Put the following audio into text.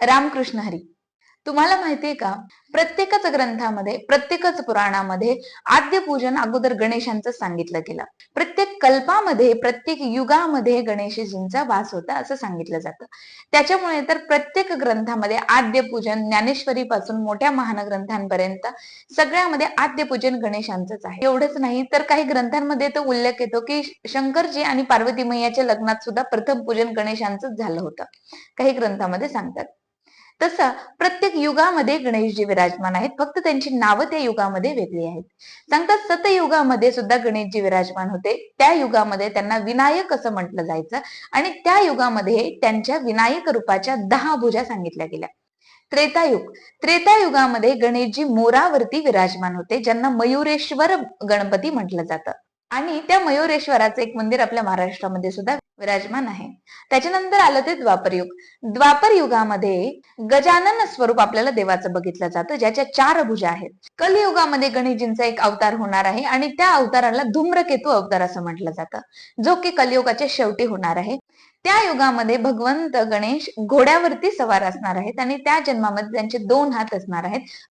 रामकृष्ण हरी. तुम्हाला माहितीये का? प्रत्येकच ग्रंथामध्ये प्रत्येकच पुराणामध्ये आद्य पूजन अगोदर गणेशांचं सांगितलं गेलं. प्रत्येक कल्पामध्ये प्रत्येक युगामध्ये गणेशजींचा वास होता असं सांगितलं जातं. त्याच्यामुळे तर प्रत्येक ग्रंथामध्ये आद्य पूजन ज्ञानेश्वरी पासून मोठ्या महान ग्रंथांपर्यंत सगळ्यामध्ये आद्य पूजन गणेशांचंच आहे. एवढंच नाही तर काही ग्रंथांमध्ये तो उल्लेख येतो की शंकरजी आणि पार्वती मैयाच्या लग्नात सुद्धा प्रथम पूजन गणेशांचंच झालं होतं. काही ग्रंथामध्ये सांगतात. तसं प्रत्येक युगामध्ये गणेशजी विराजमान आहेत. फक्त त्यांची नावं त्या युगामध्ये वेगळी आहेत. सांगतात सतयुगामध्ये सुद्धा गणेशजी विराजमान होते. त्या युगामध्ये त्यांना विनायक असं म्हटलं जायचं आणि त्या युगामध्ये त्यांच्या विनायक रूपाच्या दहा भुजा सांगितल्या गेल्या. त्रेतायुग. त्रेतायुगामध्ये गणेशजी मोरावरती विराजमान होते ज्यांना मयुरेश्वर गणपती म्हटलं जातं. आणि त्या मयुरेश्वराचं एक मंदिर आपल्या महाराष्ट्रामध्ये सुद्धा विराजमान आहे. त्याच्यानंतर आलं ते द्वापर युग द्वापर युगामध्ये गजानन स्वरूप आपल्याला देवाचं बघितलं जातं ज्याच्या चार भुजा आहेत. कलियुगामध्ये गणेशजींचा एक अवतार होणार आहे आणि त्या अवताराला धूम्रकेतू अवतार असं म्हटलं जातं जो की कलियुगाच्या शेवटी होणार आहे. त्या युगामध्ये भगवंत गणेश घोड्यावरती सवार असणार आहेत आणि त्या जन्मामध्ये त्यांचे दोन हात असणार आहेत.